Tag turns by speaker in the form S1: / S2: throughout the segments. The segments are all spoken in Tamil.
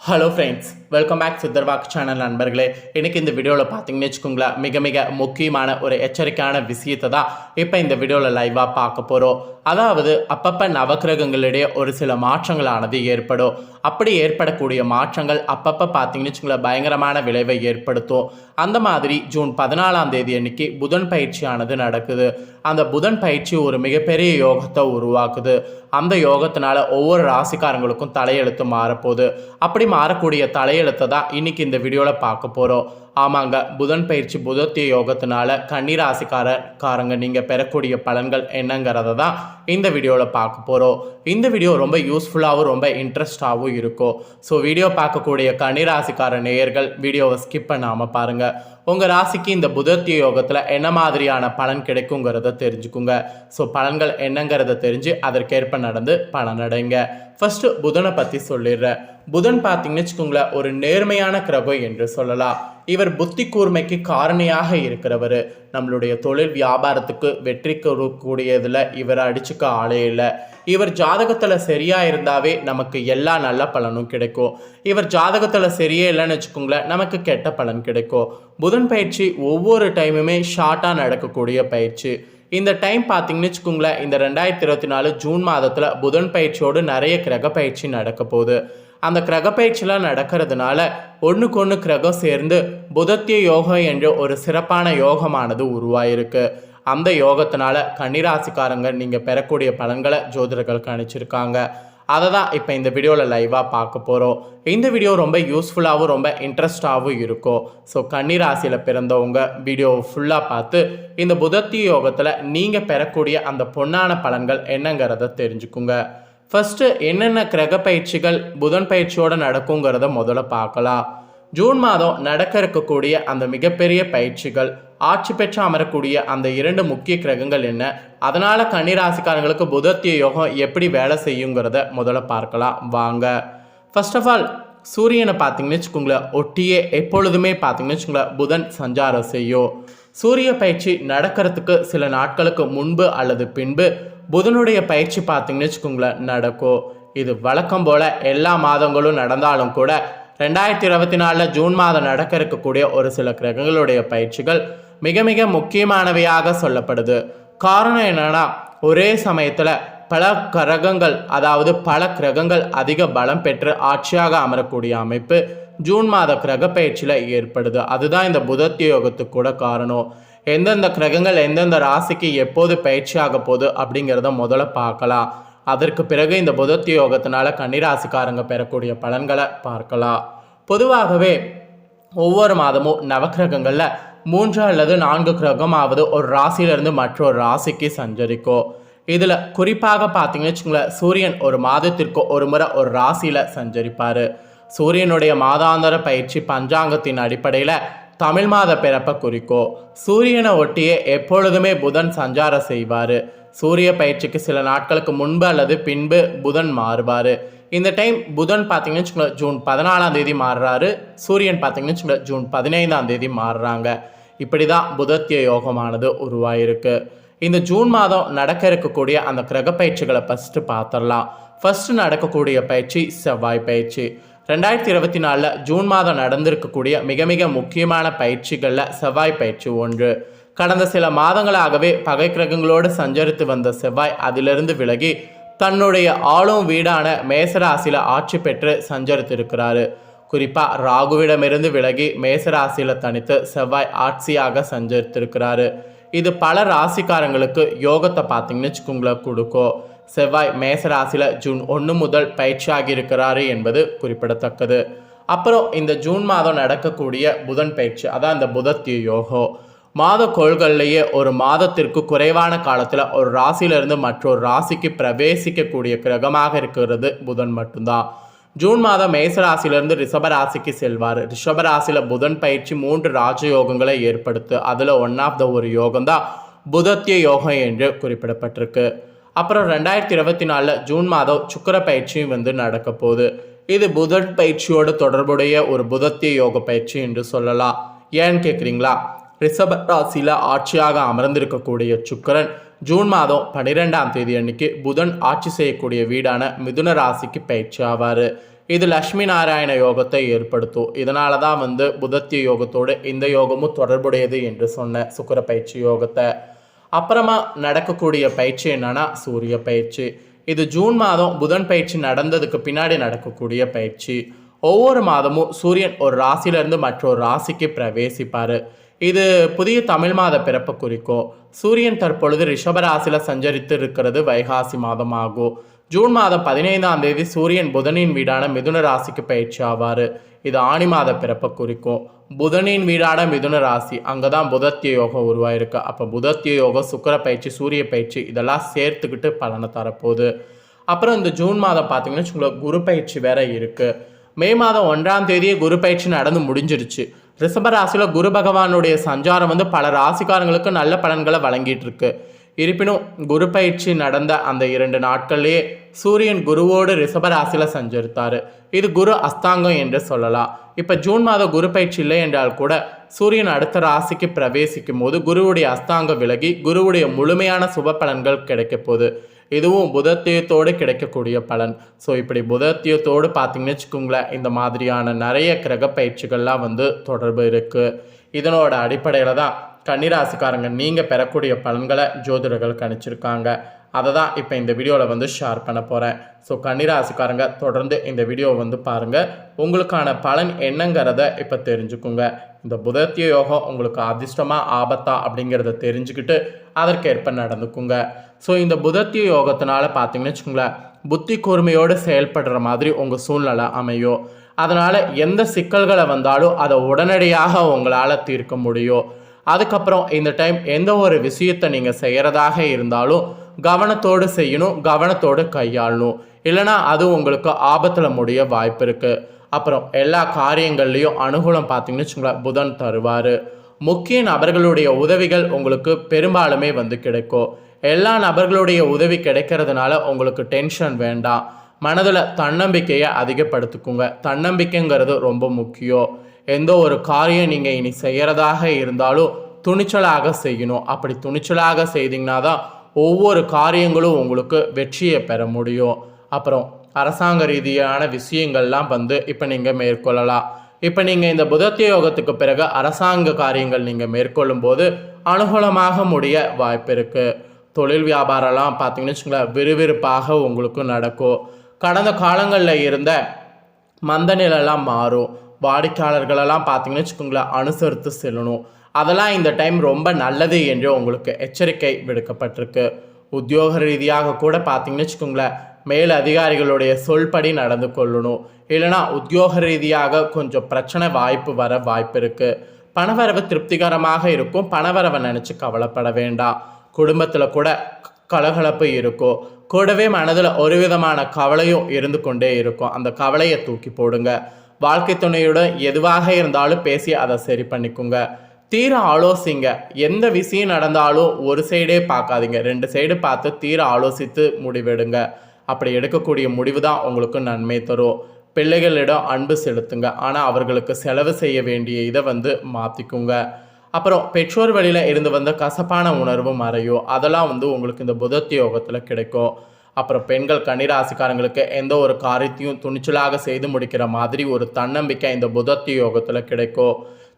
S1: ஹலோ ஃப்ரெண்ட்ஸ் வெல்கம் பேக் சித்தர்வாக் சேனல் நண்பர்களே. எனக்கு இந்த வீடியோவில் பார்த்தீங்கன்னு வச்சுக்கோங்களேன் மிக மிக முக்கியமான ஒரு எச்சரிக்கையான விஷயத்தை தான் இப்போ இந்த வீடியோவில் லைவாக பார்க்க போகிறோம் அதாவது அப்பப்போ நவக்கிரகங்களிடையே ஒரு சில மாற்றங்களானது ஏற்படும். அப்படி ஏற்படக்கூடிய மாற்றங்கள் அப்பப்போ பார்த்தீங்கன்னு வச்சுக்கோங்களேன் பயங்கரமான விளைவை ஏற்படுத்தும். அந்த மாதிரி ஜூன் பதினாலாம் தேதி அன்னைக்கு புதன் பயிற்சியானது நடக்குது. அந்த புதன் பயிற்சி ஒரு மிகப்பெரிய யோகத்தை உருவாக்குது. அந்த யோகத்தினால ஒவ்வொரு ராசிக்காரங்களுக்கும் தலையெழுத்து மாறப்போகுது. அப்படி மாறக்கூடிய தலையெழுத்தை தான் இன்னைக்கு இந்த வீடியோவில் பார்க்க போகிறோம் ஆமாங்க புதன் பயிற்சி புதத்திய யோகத்தினால கன்னிராசிக்காரக்காரங்க நீங்கள் பெறக்கூடிய பலன்கள் என்னங்கிறத தான் இந்த வீடியோவில் பார்க்க போகிறோம் இந்த வீடியோ ரொம்ப யூஸ்ஃபுல்லாகவும் ரொம்ப இன்ட்ரெஸ்டாகவும் இருக்கும். ஸோ வீடியோ பார்க்கக்கூடிய கன்னிராசிக்கார நேயர்கள் வீடியோவை ஸ்கிப் பண்ணாமல் பாருங்கள் உங்கள் ராசிக்கு இந்த புதத்திய யோகத்தில் என்ன மாதிரியான பலன் கிடைக்குங்கிறத தெரிஞ்சுக்குங்க. ஸோ பலன்கள் என்னங்கிறத தெரிஞ்சு அதற்கேற்ப நடந்து பலனடைங்க. ஃபர்ஸ்ட் புதனை பற்றி சொல்லிடுறேன். புதன் பார்த்தீங்கன்னு வச்சுக்கோங்களேன் ஒரு நேர்மையான கிரகம் என்று சொல்லலாம். இவர் புத்தி கூர்மைக்கு காரணியாக இருக்கிறவர். நம்மளுடைய தொழில் வியாபாரத்துக்கு வெற்றி கூடியதில் இவர் அடிச்சுக்க ஆளே இல்லை. இவர் ஜாதகத்தில் சரியா இருந்தாவே நமக்கு எல்லா நல்ல பலனும் கிடைக்கும். இவர் ஜாதகத்தில் சரியே இல்லைன்னு வச்சுக்கோங்களேன் நமக்கு கெட்ட பலன் கிடைக்கும். புதன் பயிற்சி ஒவ்வொரு டைமுமே ஷார்ட்டாக நடக்கக்கூடிய பயிற்சி. இந்த டைம் பார்த்தீங்கன்னு வச்சுக்கோங்களேன் இந்த ரெண்டாயிரத்தி இருபத்தி நாலு ஜூன் மாதத்தில் புதன் பயிற்சியோடு நிறைய கிரக பயிற்சி நடக்க போகுது. அந்த கிரக பயிற்சிலாம் நடக்கிறதுனால ஒன்றுக்கு ஒன்று கிரகம் சேர்ந்து புதத்திய யோகம் என்ற ஒரு சிறப்பான யோகமானது உருவாயிருக்கு. அந்த யோகத்தினால கன்னிராசிக்காரங்க நீங்கள் பெறக்கூடிய பலன்களை ஜோதிடர்கள் கணிச்சிருக்காங்க. அதை தான் இப்போ இந்த வீடியோவில் லைவாக பார்க்க போகிறோம் இந்த வீடியோ ரொம்ப யூஸ்ஃபுல்லாகவும் ரொம்ப இன்ட்ரெஸ்டாகவும் இருக்கும். ஸோ கன்னிராசியில் பிறந்தவங்க வீடியோவை ஃபுல்லாக பார்த்து இந்த புதத்திய யோகத்தில் நீங்கள் பெறக்கூடிய அந்த பொன்னான பலன்கள் என்னங்கிறத தெரிஞ்சுக்குங்க. ஃபஸ்ட்டு என்னென்ன கிரக பயிற்சிகள் புதன் பயிற்சியோடு நடக்குங்கிறத முதல்ல பார்க்கலாம். ஜூன் மாதம் நடக்க இருக்கக்கூடிய அந்த மிகப்பெரிய பயிற்சிகள் ஆட்சி பெற்று அமரக்கூடிய அந்த இரண்டு முக்கிய கிரகங்கள் என்ன? அதனால் கன்னிராசிக்காரங்களுக்கு புதத்திய யோகம் எப்படி வேலை செய்யுங்கிறத முதல்ல பார்க்கலாம். வாங்க. ஃபர்ஸ்ட் ஆஃப் ஆல் சூரியனை பார்த்தீங்கன்னு வச்சுக்கோங்களேன் ஒட்டியே எப்பொழுதுமே பார்த்தீங்கன்னு வச்சுக்கோங்களேன் புதன் சஞ்சாரம் செய்யும். சூரிய பயிற்சி நடக்கிறதுக்கு சில நாட்களுக்கு முன்பு அல்லது பின்பு புதனுடைய பயிற்சி பார்த்தீங்கன்னு வச்சுக்கோங்களேன் நடக்கும். இது வழக்கம் போல் எல்லா மாதங்களும் நடந்தாலும் கூட ரெண்டாயிரத்தி இருபத்தி நாலில் ஜூன் மாதம் நடக்க இருக்கக்கூடிய ஒரு சில கிரகங்களுடைய பயிற்சிகள் மிக மிக முக்கியமானவையாக சொல்லப்படுது. காரணம் என்னன்னா ஒரே சமயத்தில் பல கிரகங்கள் அதாவது பல கிரகங்கள் அதிக பலம் பெற்று ஆட்சியாக அமரக்கூடிய அமைப்பு ஜூன் மாத கிரக பயிற்சியில் ஏற்படுது. அதுதான் இந்த புதத்திய யோகத்துக்கு கூட காரணம். எந்தெந்த கிரகங்கள் எந்தெந்த ராசிக்கு எப்போது பயிற்சியாக போகுது அப்படிங்கிறத முதல்ல பார்க்கலாம். அதற்கு பிறகு இந்த புதத்திய யோகத்தினால கன்னிராசிக்காரங்க பெறக்கூடிய பலன்களை பார்க்கலாம். பொதுவாகவே ஒவ்வொரு மாதமும் நவக்கிரகங்களில் மூன்று அல்லது நான்கு கிரகமாவது ஒரு ராசியிலிருந்து மற்றொரு ராசிக்கு சஞ்சரிக்கும் இதில் குறிப்பாக பார்த்தீங்கன்னு வச்சுங்களேன் சூரியன் ஒரு மாதத்திற்கு ஒரு முறை ஒரு ராசியில் சஞ்சரிப்பார். சூரியனுடைய மாதாந்திர பயிற்சி பஞ்சாங்கத்தின் அடிப்படையில் தமிழ் மாத பிறப்பை குறிக்கும் சூரியனை ஒட்டியே எப்பொழுதுமே புதன் சஞ்சாரம் செய்வார். சூரிய பயிற்சிக்கு சில நாட்களுக்கு முன்பு அல்லது பின்பு புதன் மாறுவார். இந்த டைம் புதன் பார்த்தீங்கன்னு வச்சுக்கோங்களேன் ஜூன் பதினாலாம் தேதி மாறுறாரு. சூரியன் பார்த்தீங்கன்னு வச்சுக்கோங்களேன் ஜூன் பதினைந்தாம் தேதி மாறுறாங்க. இப்படி தான் புதத்திய யோகமானது உருவாயிருக்கு. இந்த ஜூன் மாதம் நடக்க இருக்கக்கூடிய அந்த கிரக பயிற்சிகளை ஃபஸ்ட்டு பார்த்துடலாம். ஃபஸ்ட்டு நடக்கக்கூடிய பயிற்சி செவ்வாய் பயிற்சி. ரெண்டாயிரத்தி இருபத்தி நாலில் ஜூன் மாதம் நடந்திருக்கக்கூடிய மிக மிக முக்கியமான பயிற்சிகளில் செவ்வாய் பயிற்சி ஒன்று. கடந்த சில மாதங்களாகவே பகை கிரகங்களோடு சஞ்சரித்து வந்த செவ்வாய் அதிலிருந்து விலகி தன்னுடைய ஆளும் வீடான மேசராசியில் ஆட்சி பெற்று சஞ்சரித்திருக்கிறாரு. குறிப்பாக ராகுவிடமிருந்து விலகி மேசராசியில் தனித்து செவ்வாய் ஆட்சியாக சஞ்சரித்திருக்கிறாரு. இது பல ராசிக்காரங்களுக்கு யோகத்தை பார்த்தீங்கன்னு வச்சுக்கோங்களேன் கொடுக்கும் செவ்வாய் மேசராசியில் ஜூன் ஒன்று முதல் பயிற்சியாகி இருக்கிறாரு என்பது குறிப்பிடத்தக்கது. அப்புறம் இந்த ஜூன் மாதம் நடக்கக்கூடிய புதன் பயிற்சி அதான் இந்த புதத்திய யோகம் மாத கோள்கள்லேயே ஒரு மாதத்திற்கு குறைவான காலத்தில் ஒரு ராசியிலிருந்து மற்றொரு ராசிக்கு பிரவேசிக்கக்கூடிய கிரகமாக இருக்கிறது புதன் மட்டும்தான். ஜூன் மாதம் மேசராசிலிருந்து ரிஷபராசிக்கு செல்வார். ரிஷபராசியில் புதன் பயிற்சி மூன்று ராஜயோகங்களை ஏற்படுத்து. அதில் ஒன் ஆஃப் த ஒரு யோகம் தான் புதத்திய யோகம் என்று குறிப்பிடப்பட்டிருக்கு. அப்புறம் ரெண்டாயிரத்தி இருபத்தி நாலில் ஜூன் மாதம் சுக்கர பயிற்சியும் வந்து நடக்க போகுது. இது புதன் பயிற்சியோடு தொடர்புடைய ஒரு புதத்திய யோக பயிற்சி என்று சொல்லலாம். ஏன்னு கேட்குறீங்களா ரிஷப ராசியில் ஆட்சியாக அமர்ந்திருக்கக்கூடிய சுக்கரன் ஜூன் மாதம் பன்னிரெண்டாம் தேதி அன்னைக்கு புதன் ஆட்சி செய்யக்கூடிய வீடான மிதுன ராசிக்கு பயிற்சி ஆவார். இது லக்ஷ்மி நாராயண யோகத்தை ஏற்படுத்தும். இதனால தான் வந்து புதத்திய யோகத்தோடு இந்த யோகமும் தொடர்புடையது என்று சொன்ன சுக்கர பயிற்சி யோகத்தை. அப்புறமா நடக்கக்கூடிய பயிற்சி என்னன்னா சூரிய பயிற்சி. இது ஜூன் மாதம் புதன் பயிற்சி நடந்ததுக்கு பின்னாடி நடக்கக்கூடிய பயிற்சி. ஒவ்வொரு மாதமும் சூரியன் ஒரு ராசியிலிருந்து மற்றொரு ராசிக்கு பிரவேசிப்பார். இது புதிய தமிழ் மாத பிறப்பை குறிக்கும். சூரியன் தற்பொழுது ரிஷபராசியில் சஞ்சரித்து இருக்கிறது வைகாசி மாதம் ஆகும் ஜூன் மாதம் பதினைந்தாம் தேதி சூரியன் புதனின் வீடான மிதுன ராசிக்கு பயிற்சி ஆவார். இது ஆணி மாத பிறப்பை குறிக்கும். புதனின் வீடான மிதுன ராசி அங்கே தான் புதத்திய யோகம் உருவாயிருக்கு. அப்போ புதத்திய யோகம் சுக்கிர பயிற்சி சூரிய பயிற்சி இதெல்லாம் சேர்த்துக்கிட்டு பலனை தரப்போகுது. அப்புறம் இந்த ஜூன் மாதம் பார்த்தீங்கன்னா உங்களுக்கு குரு பயிற்சி வேற இருக்குது மே மாதம் ஒன்றாம் தேதியே குரு பயிற்சி நடந்து முடிஞ்சிருச்சு. ரிஷப ராசியில் குரு பகவானுடைய சஞ்சாரம் வந்து பல ராசிக்காரங்களுக்கு நல்ல பலன்களை வழங்கிட்டு இருக்கு இருப்பினும் குரு பயிற்சி நடந்த அந்த இரண்டு நாட்கள்லேயே சூரியன் குருவோடு ரிஷப ராசியில் சஞ்சரித்தார். இது குரு அஸ்தாங்கம் என்று சொல்லலாம். இப்போ ஜூன் மாதம் குரு பயிற்சி இல்லை என்றால் கூட சூரியன் அடுத்த ராசிக்கு பிரவேசிக்கும் போது குருவுடைய அஸ்தாங்கம் விலகி குருவுடைய முழுமையான சுப பலன்கள் கிடைக்க போகுது. இதுவும் புதத்தியத்தோடு கிடைக்கக்கூடிய பலன். ஸோ இப்படி புதத்தியத்தோடு பார்த்தீங்கன்னு வச்சுக்கோங்களேன் இந்த மாதிரியான நிறைய கிரக பயிற்சிகள்லாம் வந்து தொடர்பு இருக்குது இதனோட அடிப்படையில் தான் கன்னிராசிக்காரங்க நீங்கள் பெறக்கூடிய பலன்களை ஜோதிடர்கள் கணிச்சிருக்காங்க அதை தான் இப்போ இந்த வீடியோவில் வந்து ஷேர் பண்ண போகிறேன் ஸோ கன்னிராசிக்காரங்க தொடர்ந்து இந்த வீடியோவை வந்து பாருங்கள் உங்களுக்கான பலன் என்னங்கிறத இப்போ தெரிஞ்சுக்குங்க. இந்த புதத்திய யோகம் உங்களுக்கு அதிர்ஷ்டமாக ஆபத்தா அப்படிங்கிறத தெரிஞ்சுக்கிட்டு அதற்கேற்ப நடந்துக்குங்க. ஸோ இந்த புதத்திய யோகத்தினால பார்த்தீங்கன்னு வச்சுக்கோங்களேன் புத்தி கூர்மையோடு செயல்படுற மாதிரி உங்கள் சூழ்நிலை அமையும். அதனால் எந்த சிக்கல்களை வந்தாலும் அதை உடனடியாக உங்களால் தீர்க்க முடியும். அதுக்கப்புறம் இந்த டைம் எந்த ஒரு விஷயத்தை நீங்கள் செய்கிறதாக இருந்தாலும் கவனத்தோடு செய்யணும் கவனத்தோடு கையாளணும். இல்லைனா அது உங்களுக்கு ஆபத்தில் முடிய வாய்ப்பு இருக்குது அப்புறம் எல்லா காரியங்கள்லேயும் அனுகூலம் பார்த்தீங்கன்னு வச்சுங்களேன் புதன் தருவார். முக்கிய நபர்களுடைய உதவிகள் உங்களுக்கு பெரும்பாலுமே வந்து கிடைக்கும். எல்லா நபர்களுடைய உதவி கிடைக்கிறதுனால உங்களுக்கு டென்ஷன் வேண்டாம். மனதில் தன்னம்பிக்கையை அதிகப்படுத்திக்குங்க. தன்னம்பிக்கைங்கிறது ரொம்ப முக்கியம். எந்த ஒரு காரியம் நீங்கள் இனி செய்கிறதாக இருந்தாலும் துணிச்சலாக செய்யணும். அப்படி துணிச்சலாக செய்தீங்கன்னா தான் ஒவ்வொரு காரியங்களும் உங்களுக்கு வெற்றியை பெற முடியும். அப்புறம் அரசாங்க ரீதியான விஷயங்கள்லாம் வந்து இப்போ நீங்கள் மேற்கொள்ளலாம். இப்போ நீங்கள் இந்த புதத்திய யோகத்துக்கு பிறகு அரசாங்க காரியங்கள் நீங்கள் மேற்கொள்ளும் போது அனுகூலமாக முடிய வாய்ப்பு இருக்குது தொழில் வியாபாரம்லாம் பார்த்தீங்கன்னு வச்சுங்களேன் விறுவிறுப்பாக உங்களுக்கு நடக்கும். கடந்த காலங்களில் இருந்த மந்த நிலைலாம் மாறும். வாடிக்கையாளர்களெல்லாம் பார்த்தீங்கன்னு வச்சுக்கோங்களேன் அனுசரித்து செல்லணும். அதெல்லாம் இந்த டைம் ரொம்ப நல்லது என்று உங்களுக்கு எச்சரிக்கை விடுக்கப்பட்டிருக்கு. உத்தியோக ரீதியாக கூட பார்த்தீங்கன்னு வச்சுக்கோங்களேன் மேல் அதிகாரிகளுடைய சொல்படி நடந்து கொள்ளணும். இல்லைனா உத்தியோக ரீதியாக கொஞ்சம் பிரச்சனை வாய்ப்பு வர வாய்ப்பு இருக்குது பணவரவு திருப்திகரமாக இருக்கும். பணவரவை நினச்சி கவலைப்பட வேண்டாம். குடும்பத்தில் கூட கலகலப்பு இருக்கும். கூடவே மனதில் ஒரு விதமான கவலையும் இருந்து கொண்டே இருக்கும். அந்த கவலையை தூக்கி போடுங்க. வாழ்க்கை துணையுடன் எதுவாக இருந்தாலும் பேசி அதை சரி பண்ணிக்கோங்க. தீர ஆலோசிங்க. எந்த விஷயம் நடந்தாலும் ஒரு சைடே பார்க்காதீங்க. ரெண்டு சைடு பார்த்து தீர ஆலோசித்து முடிவெடுங்க. அப்படி எடுக்கக்கூடிய முடிவு தான் உங்களுக்கு நன்மை தரும். பிள்ளைகளிடம் அன்பு செலுத்துங்க. ஆனால் அவர்களுக்கு செலவு செய்ய வேண்டிய இதை வந்து மாற்றிக்குங்க அப்புறம் பெற்றோர் வழியில் இருந்து வந்த கசப்பான உணர்வு மறையும். அதெல்லாம் வந்து உங்களுக்கு இந்த புதத்தி யோகத்தில் கிடைக்கும். அப்புறம் பெண்கள் கன்னிராசிக்காரங்களுக்கு எந்த ஒரு காரியத்தையும் துணிச்சலாக செய்து முடிக்கிற மாதிரி ஒரு தன்னம்பிக்கை இந்த புதத்தி யோகத்தில் கிடைக்கும்.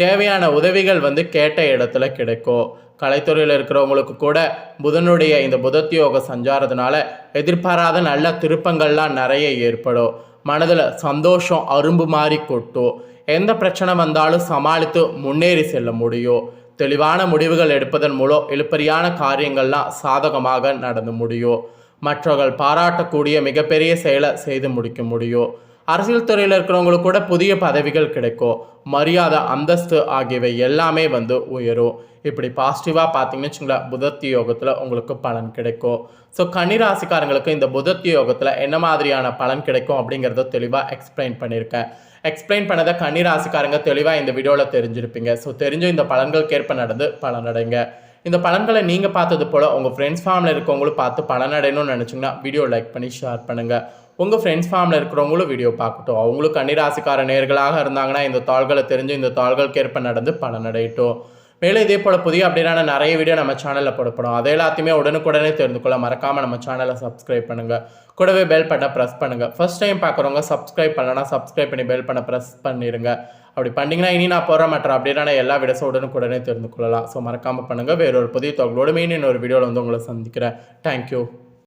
S1: தேவையான உதவிகள் வந்து கேட்ட இடத்துல கிடைக்கும். கலைத்துறையில் இருக்கிறவங்களுக்கு கூட புதனுடைய இந்த புதத்தி யோக சஞ்சாரத்தினால எதிர்பாராத நல்ல திருப்பங்கள்லாம் நிறைய ஏற்படும். மனதில் சந்தோஷம் அரும்பு மாதிரி கொட்டும். எந்த பிரச்சனை வந்தாலும் சமாளித்து முன்னேறி செல்ல முடியும். தெளிவான முடிவுகள் எடுப்பதன் மூலம் இழுப்பறியான காரியங்கள்லாம் சாதகமாக நடந்து முடியும். மற்றவர்கள் பாராட்டக்கூடிய மிகப்பெரிய செயலை செய்து முடிக்க முடியும். அரசியல் துறையில் இருக்கிறவங்களுக்கு கூட புதிய பதவிகள் கிடைக்கும். மரியாதை அந்தஸ்து ஆகியவை எல்லாமே வந்து உயரும். இப்படி பாசிட்டிவாக பார்த்தீங்கன்னு வச்சுங்களேன் புதத்தி யோகத்தில் உங்களுக்கு பலன் கிடைக்கும். ஸோ கன்னிராசிக்காரங்களுக்கு இந்த புதத்தி யோகத்தில் என்ன மாதிரியான பலன் கிடைக்கும் அப்படிங்கிறத தெளிவாக எக்ஸ்பிளைன் பண்ணியிருக்கேன். எக்ஸ்பிளைன் பண்ணதை கன்னிராசிக்காரங்க தெளிவாக இந்த வீடியோவில் தெரிஞ்சிருப்பீங்க. ஸோ தெரிஞ்ச இந்த பலன்களுக்கேற்ப நடந்து பலனடைங்க. இந்த பலன்களை நீங்கள் பார்த்தது போல் உங்கள் ஃப்ரெண்ட்ஸ் ஃபார்மில் இருக்கவங்களும் பார்த்து பலனடையணும்னு நினச்சிங்கன்னா வீடியோ லைக் பண்ணி ஷேர் பண்ணுங்கள் உங்கள் ஃப்ரெண்ட்ஸ் ஃபார்மில் இருக்கிறவங்களும் வீடியோ பார்க்கட்டும். அவங்களும் கன்னிராசிக்கார நேர்களாக இருந்தாங்கன்னா இந்த தாள்களை தெரிஞ்சு இந்த தாள்களுக்கு ஏற்ப நடந்து பலனடையட்டும். மேலும் இதே போல் புதிய அப்படின்னா நிறைய வீடியோ நம்ம சேனலில் போடப்படும் அதை எல்லாத்தையுமே உடனுக்குடனே தெரிந்து கொள்ள மறக்காமல் நம்ம சேனலை சப்ஸ்கிரைப் பண்ணுங்கள் கூடவே பெல் பட்டனை ப்ரெஸ் பண்ணுங்கள் ஃபர்ஸ்ட் டைம் பார்க்குறவங்க சப்ஸ்கிரைப் பண்ணலன்னா சப்ஸ்கிரைப் பண்ணி பெல் பண்ண ப்ரெஸ் பண்ணிடுங்க அப்படி பண்ணிங்கன்னா இனி நான் போகிற மற்ற அப்படின்னா எல்லா வீடியோஸும் உடனுக்குடனே தெரிந்து கொள்ளலாம். ஸோ மறக்காமல் பண்ணுங்கள் வேறொரு புதிய தொகையோடு மெயின் இன்னொரு வீடியோவில் வந்து உங்களை சந்திக்கிறேன். தேங்க்யூ